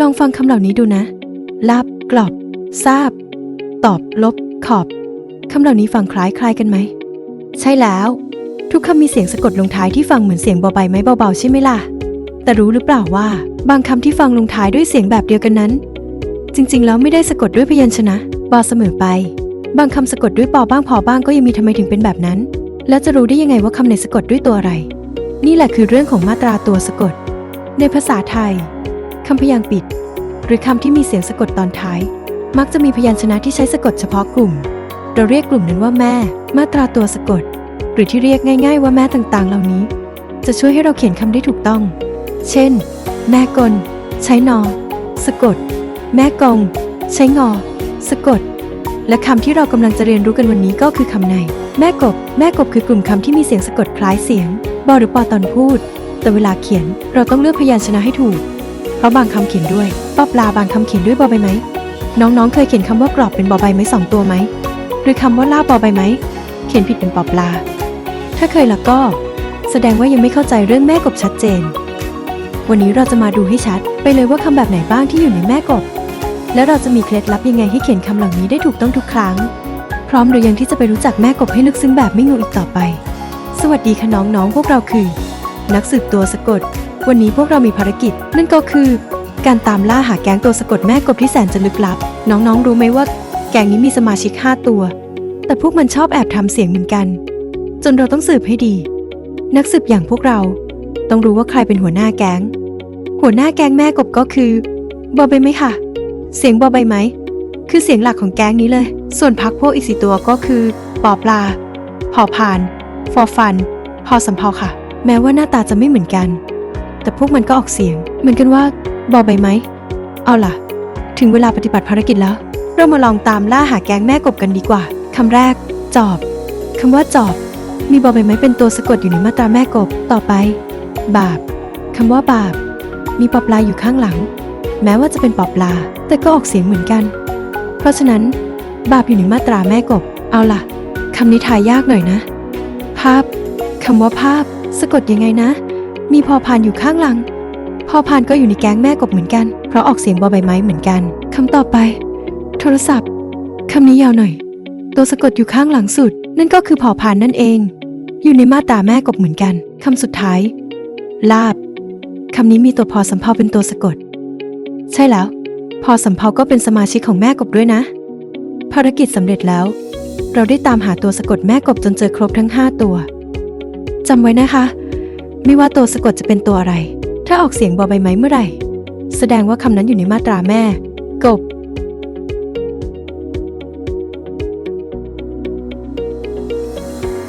ลองฟังคำเหล่านี้ดูนะ ลาบกรอบ ทราบ ตอบ ลบ ขอบ คำเหล่านี้ฟังคล้ายคลายกันไหม ใช่แล้ว ทุกคำมีเสียงสะกดลงท้ายที่ฟังเหมือนเสียงเบาใบไม้เบาๆใช่ไหมล่ะ แต่รู้หรือเปล่าว่า บางคำที่ฟังลงท้ายด้วยเสียงแบบเดียวกันนั้น จริงๆ แล้วไม่ได้สะกดด้วยพยัญชนะบอเสมอไป บางคำสะกดด้วยปอบ้างพอบ้างก็ยังมีทำไมถึงเป็นแบบนั้น แล้วจะรู้ได้ยังไงว่าคำไหนสะกดด้วยตัวอะไร นี่แหละคือเรื่องของมาตราตัวสะกด ในภาษาไทย คำพยางค์ปิด หรือคำที่มีเสียงสะกดตอนท้าย มักจะมีพยัญชนะที่ใช้สะกดเฉพาะกลุ่ม เราเรียกกลุ่มนั้นว่าแม่ มาตราตัวสะกด หรือที่เรียกง่าย ๆ ว่าแม่ต่างๆ เหล่านี้ จะช่วยให้เราเขียนคำได้ถูกต้อง เช่น แม่กล ใช้นอ สะกด แม่กง ใช้งอ สะกด และคำที่เรากำลังจะเรียนรู้กันวันนี้ก็คือคำใน แม่กบ แม่กบคือกลุ่มคำที่มีเสียงสะกดคล้ายเสียงบอหรือปอตอนพูด แต่เวลาเขียนเราต้องเลือกพยัญชนะให้ถูก ราะบางคำเขียนด้วยปอปลาบางคำเขียนด้วยบอใบไม้น้องๆ เคยเขียนคำว่ากรอบเป็นบอใบไม้สองตัวไหมหรือคำว่าลาบบอใบไม้เขียนผิดเป็นปอปลา ถ้าเคยล้วก็ แสดงว่ายังไม่เข้าใจเรื่องแม่กบชัดเจน วันนี้เราจะมาดูให้ชัด ไปเลยว่าคำแบบไหนบ้างที่อยู่ในแม่กบ และเราจะมีเคล็ดลับยังไงให้เขียนคำเหล่านี้ได้ถูกต้องทุกครั้ง พร้อมหรือยังที่จะไปรู้จักแม่กบให้ลึกซึ้งแบบไม่งูอีกต่อไป สวัสดีค่ะน้องๆพวกเราคือ นักสืบตัวสะกด วันนี้พวกเรามีภารกิจ นั่นก็คือ การตามล่าหาแก๊งตัวสะกดแม่กบที่แสนจะลึกลับ น้องๆ รู้ไหมว่า แก๊งนี้มีสมาชิก 5 ตัว แต่พวกมันชอบแอบทำเสียงเหมือนกัน จนเราต้องสืบให้ดี นักสืบอย่างพวกเรา ต้องรู้ว่าใครเป็นหัวหน้าแก๊ง หัวหน้าแก๊งแม่กบก็คือบอใบไม้ค่ะ เสียงบอใบไม้คือเสียงหลักของแก๊งนี้เลย ส่วนพักพวกอีกสี่ตัวก็คือปอปลาพอพาน ฟอฟัน พอสำเพาค่ะ แม้ว่าหน้าตาจะไม่เหมือนกัน แต่พวกมันก็ออกเสียง เหมือนกันว่าบอใบไม้เอาล่ะ ถึงเวลาปฏิบัติภารกิจแล้ว เรามาลองตามล่าหาแก๊งแม่กบกันดีกว่าคำแรก จอบคำว่าจอบ มีบอใบไม้เป็นตัวสะกดอยู่ในมาตราแม่กบต่อไป บาปคำว่าบาป มีปอปลาอยู่ข้างหลัง แม้ว่าจะเป็นปอปลา แต่ก็ออกเสียงเหมือนกัน เพราะฉะนั้น บาปอยู่ในมาตราแม่กบ เอาล่ะคำนี้ทายยากหน่อยนะ ภาพคำว่าภาพ สะกดยังไงนะ มีพอพานอยู่ข้างหลัง พอพานก็อยู่ในแก๊งแม่กบเหมือนกัน เพราะออกเสียงบอใบไม้เหมือนกัน คำต่อไป โทรศัพท์ คำนี้ยาวหน่อย ตัวสะกดอยู่ข้างหลังสุด นั่นก็คือพอพานนั่นเอง อยู่ในมาตราแม่กบเหมือนกัน คำสุดท้าย ลาบ คำนี้มีตัวพอสำเพาเป็นตัวสะกด ใช่แล้ว พอสำเพาก็เป็นสมาชิกของแม่กบด้วยนะ ภารกิจสำเร็จแล้ว เราได้ตามหาตัวสะกดแม่กบจนเจอครบทั้ง 5 ตัวจำไว้นะคะ ไม่ว่าตัวสะกดจะเป็นตัวอะไร ถ้าออกเสียงบอใบไม้เมื่อไหร่ แสดงว่าคำนั้นอยู่ในมาตราแม่ กบ